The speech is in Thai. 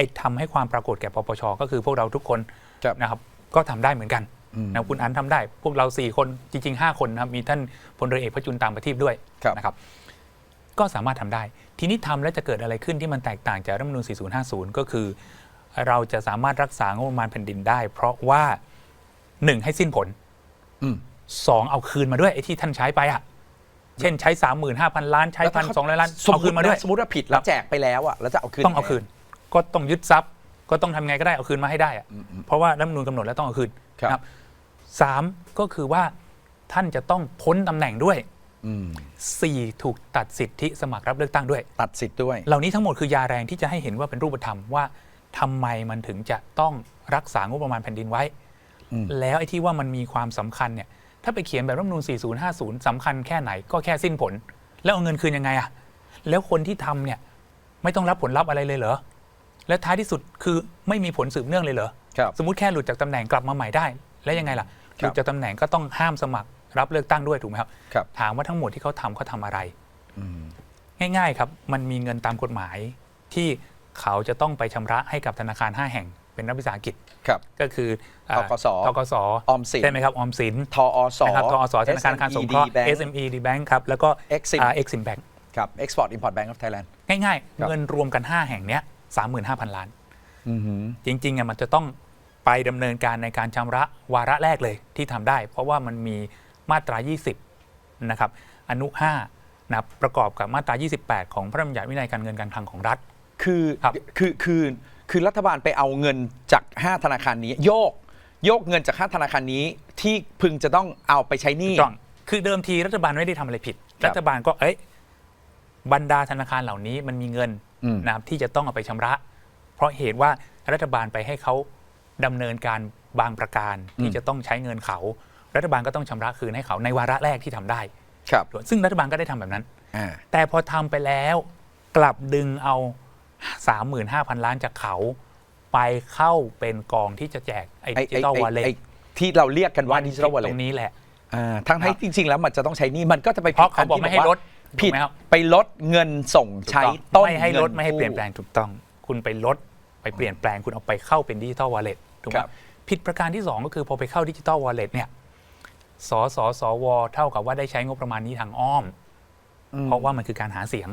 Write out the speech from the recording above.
อ้ทำให้ความปรากฏแก่ปปชก็คือพวกเราทุกคนครับ นะครับก็ทำได้เหมือนกันอืม นะคุณอันทำได้ พวกเรา 4 คนจริง ๆ 5 คนนะครับมีท่านพลเรือเอกพระจุลตามประทีปด้วยครับ นะครับ ก็สามารถทำได้ ทีนี้ทำแล้วจะเกิดอะไรขึ้นที่มันแตกต่างจากรัฐธรรมนูญ4050 ก็คือ เราจะสามารถรักษางบประมาณแผ่นดินได้ เพราะว่า 1 ให้สิ้นผล อืมสองเอาคืนมาด้วยไอ้ที่ท่านใช้ไปอะเช่นใช้ 35,000 ล้านใช้พันสองร้อยล้านสมเอามคืตินมาด้วยสมมติว่าผิดแล้วแจกไปแล้วอะแล้วจะเอาคืนต้องเอาคืน ก็ต้องยึดทรัพย์ ก็ต้องทำไงก็ได้เอาคืนมาให้ได้อะเพราะว่ารัฐธรรมนูญกำหนดแล้วต้องเอาคืนครับ นะสามก็คือว่าท่านจะต้องพ้นตำแหน่งด้วยอืมสี่ถูกตัดสิทธิสมัครรับเลือกตั้งด้วย ตัดสิทธิ์ด้วย เหล่านี้ทั้งหมดคือยาแรงที่จะให้เห็นว่าเป็นรูปธรรมว่าทำไมมันถึงจะต้องรักษางบประมาณแผ่นดินไว้ อืม แล้วไอ้ที่ว่ามันมีความสำคัญเนี่ย ถ้าไปเขียนแบบรัฐธรรมนูญ4050สำคัญแค่ไหนก็แค่สิ้นผล แล้วเอาเงินคืนยังไงอะแล้วคนที่ทำเนี่ยไม่ต้องรับผลลัพธ์อะไรเลยเหรอ และท้ายที่สุดคือไม่มีผลสืบเนื่องเลยเหรอครับสมมติแค่หลุดจากตำแหน่งกลับมาใหม่ได้ แล้วยังไงล่ะครับหลุดจากตำแหน่งก็ต้องห้ามสมัครรับเลือกตั้งด้วยถูกไหมครับครับ ถามว่าทั้งหมดที่เขาทำเขาทำอะไร อืมง่าย ๆ ครับ มันมีเงินตามกฎหมาย ที่เขาจะต้องไปชำระให้กับธนาคาร 5 แห่งเป็นรัฐวิสาหกิจครับ ก็คืออ่าธกสธกสออมสิน ใช่ไหมครับออมสินทอส นะครับทอสธนาคารการสงเคราะห์ SME Bank SME D Bank ครับแล้วก็ Exim อ่า Exim Bank ครับ Export Import Bank of Thailand ง่าย ครับ ๆ เงินรวมกัน 5 แห่งเนี้ย 35,000 ล้าน อือหือ จริงๆอะมันจะต้องไปดำเนินการในการชำระวาระแรกเลยที่ทำได้ เพราะว่ามันมีมาตรา 20 นะครับ อนุ5นะครับประกอบกับมาตรา 28 ของพระราชบัญญัติวินัยการเงินการคลังของรัฐ คือครับคือคือคือรัฐบาลไปเอาเงินจาก 5 ธนาคารนี้ โยก โยกเงินจาก 5 ธนาคารนี้ที่พึงจะต้องเอาไปใช้หนี้ถูกต้องคือเดิมทีรัฐบาลไม่ได้ทำอะไรผิด ครับ รัฐบาลก็เอ้ยบรรดาธนาคารเหล่านี้มันมีเงินอืม นะครับที่จะต้องเอาไปชำระ เพราะเหตุว่ารัฐบาลไปให้เขาดำเนินการบางประการที่จะต้องใช้เงินเขา รัฐบาลก็ต้องชำระคืนให้เขาในวาระแรกที่ทำได้ ครับ ซึ่งรัฐบาลก็ได้ทำแบบนั้นอ่าแต่พอทำไปแล้วกลับดึงเอา 35,000 ล้านจากเขา ไปเข้าเป็นกองที่จะแจกไอ้ไอ้ดิจิตอลไอ้วอลเล็ตไอ้ที่เราเรียกกันว่าดิจิทัลวอลตเล็รงนี้แหละอ่าทั้งครัที่บจริงๆแล้วมันจะต้องใช้หนี้มันก็จะไปเพราะเขาบอกที่ไม่ให้ลด ผิดถูกไหมครับ ไปลดเงินส่งใช้ถูกต้นไม่ให้ลดงิไม่ให้เปลี่ยนกู้แปลงถูกต้อง คุณไปลดไปเปลี่ยนแปลงคุณเอาไปเข้าเป็นดิจิตอลวอลเล็ตถูกไหมครับ ผิดประการที่ 2 ก็คือพอไปเข้าดิจิตอลวอลเล็ตเนี่ยสสสวเท่ากับว่าได้ใช้งบประมาณนี้ทางอ้อมอืมเพราะว่ามันคือการหาเสียง